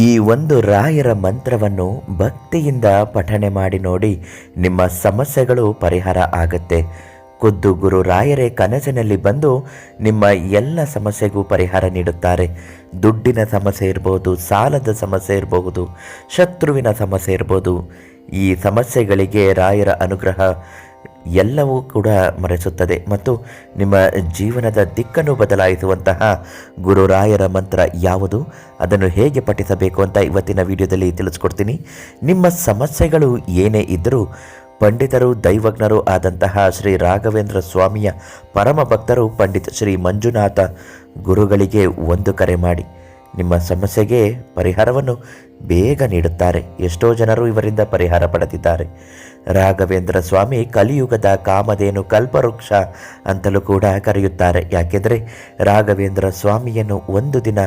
ಈ ಒಂದು ರಾಯರ ಮಂತ್ರವನ್ನು ಭಕ್ತಿಯಿಂದ ಪಠನೆ ಮಾಡಿ ನೋಡಿ ನಿಮ್ಮ ಸಮಸ್ಯೆಗಳು ಪರಿಹಾರ ಆಗುತ್ತೆ. ಖುದ್ದು ಗುರು ರಾಯರೇ ಕನಸಿನಲ್ಲಿ ಬಂದು ನಿಮ್ಮ ಎಲ್ಲ ಸಮಸ್ಯೆಗೂ ಪರಿಹಾರ ನೀಡುತ್ತಾರೆ. ದುಡ್ಡಿನ ಸಮಸ್ಯೆ ಇರಬಹುದು ಸಾಲದ ಸಮಸ್ಯೆ ಇರಬಹುದು ಶತ್ರುವಿನ ಸಮಸ್ಯೆ ಇರಬಹುದು ಈ ಸಮಸ್ಯೆಗಳಿಗೆ ರಾಯರ ಅನುಗ್ರಹ ಎಲ್ಲವೂ ಕೂಡ ಮರೆಸುತ್ತದೆ. ಮತ್ತು ನಿಮ್ಮ ಜೀವನದ ದಿಕ್ಕನ್ನು ಬದಲಾಯಿಸುವಂತಹ ಗುರುರಾಯರ ಮಂತ್ರ ಯಾವುದು? ಅದನ್ನು ಹೇಗೆ ಪಠಿಸಬೇಕು ಅಂತ ಇವತ್ತಿನ ವಿಡಿಯೋದಲ್ಲಿ ತಿಳಿಸ್ಕೊಡ್ತೀನಿ. ನಿಮ್ಮ ಸಮಸ್ಯೆಗಳು ಏನೇ ಇದ್ದರೂ ಪಂಡಿತರು, ದೈವಜ್ಞರು ಆದಂತಹ ಶ್ರೀ ರಾಘವೇಂದ್ರ ಸ್ವಾಮಿಯ ಪರಮ ಭಕ್ತರು ಪಂಡಿತ ಶ್ರೀ ಮಂಜುನಾಥ ಗುರುಗಳಿಗೆ ಒಂದು ಕರೆ ಮಾಡಿ. ನಿಮ್ಮ ಸಮಸ್ಯೆಗೆ ಪರಿಹಾರವನ್ನು ಬೇಗ ನೀಡುತ್ತಾರೆ. ಎಷ್ಟೋ ಜನರು ಇವರಿಂದ ಪರಿಹಾರ ಪಡೆದಿದ್ದಾರೆ. ರಾಘವೇಂದ್ರ ಸ್ವಾಮಿ ಕಲಿಯುಗದ ಕಾಮಧೇನು ಕಲ್ಪವೃಕ್ಷ ಅಂತಲೂ ಕೂಡ ಕರೆಯುತ್ತಾರೆ. ಯಾಕೆಂದರೆ ರಾಘವೇಂದ್ರ ಸ್ವಾಮಿಯನ್ನು ಒಂದು ದಿನ,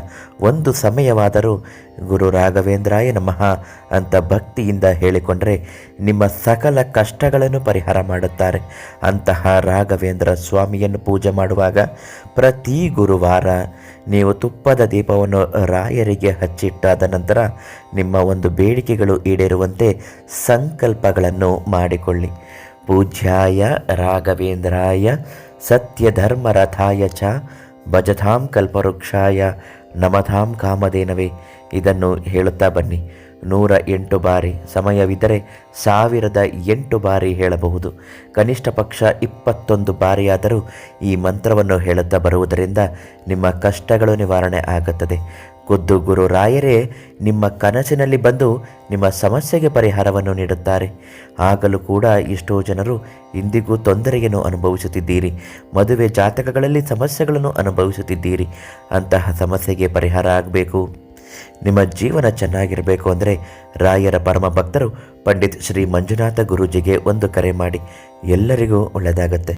ಒಂದು ಸಮಯವಾದರೂ ಗುರು ರಾಘವೇಂದ್ರಾಯ ನಮಃ ಅಂತ ಭಕ್ತಿಯಿಂದ ಹೇಳಿಕೊಂಡರೆ ನಿಮ್ಮ ಸಕಲ ಕಷ್ಟಗಳನ್ನು ಪರಿಹಾರ ಮಾಡುತ್ತಾರೆ. ಅಂತಹ ರಾಘವೇಂದ್ರ ಸ್ವಾಮಿಯನ್ನು ಪೂಜೆ ಮಾಡುವಾಗ ಪ್ರತಿ ಗುರುವಾರ ನೀವು ತುಪ್ಪದ ದೀಪವನ್ನು ರಾಯರಿಗೆ ಹಚ್ಚಿಟ್ಟಾದ ನಂತರ ನಿಮ್ಮ ಒಂದು ಬೇಡಿಕೆಗಳು ಈಡೇರುವಂತೆ ಸಂಕಲ್ಪಗಳನ್ನು ಮಾಡಿಕೊಳ್ಳಿ. ಪೂಜ್ಯಾಯ ರಾಘವೇಂದ್ರಾಯ ಸತ್ಯಧರ್ಮರಥಾಯ ಚ ಭಜತಾಂ ಕಲ್ಪವೃಕ್ಷಾಯ ನಮತಾಂ ಕಾಮಧೇನವೇ. ಇದನ್ನು ಹೇಳುತ್ತಾ ಬನ್ನಿ. ನೂರ ಎಂಟು ಬಾರಿ, ಸಮಯವಿದ್ದರೆ ಸಾವಿರದ ಎಂಟು ಬಾರಿ ಹೇಳಬಹುದು. ಕನಿಷ್ಠ ಪಕ್ಷ ಇಪ್ಪತ್ತೊಂದು ಬಾರಿಯಾದರೂ ಈ ಮಂತ್ರವನ್ನು ಹೇಳುತ್ತಾ ಬರುವುದರಿಂದ ನಿಮ್ಮ ಕಷ್ಟಗಳು ನಿವಾರಣೆ ಆಗುತ್ತದೆ. ಖುದ್ದು ಗುರು ರಾಯರೇ, ನಿಮ್ಮ ಕನಸಿನಲ್ಲಿ ಬಂದು ನಿಮ್ಮ ಸಮಸ್ಯೆಗೆ ಪರಿಹಾರವನ್ನು ನೀಡುತ್ತಾರೆ. ಆಗಲೂ ಕೂಡ ಎಷ್ಟೋ ಜನರು ಇಂದಿಗೂ ತೊಂದರೆಯನ್ನು ಅನುಭವಿಸುತ್ತಿದ್ದೀರಿ. ಮದುವೆ ಜಾತಕಗಳಲ್ಲಿ ಸಮಸ್ಯೆಗಳನ್ನು ಅನುಭವಿಸುತ್ತಿದ್ದೀರಿ. ಅಂತಹ ಸಮಸ್ಯೆಗೆ ಪರಿಹಾರ ಆಗಬೇಕು. ನಿಮ್ಮ ಜೀವನ ಚೆನ್ನಾಗಿರಬೇಕು ಅಂದರೆ ರಾಯರ ಪರಮ ಭಕ್ತರು ಪಂಡಿತ್ ಶ್ರೀ ಮಂಜುನಾಥ ಗುರೂಜಿಗೆ ಒಂದು ಕರೆ ಮಾಡಿ ಎಲ್ಲರಿಗೂ ಒಳ್ಳೆಯದಾಗತ್ತೆ.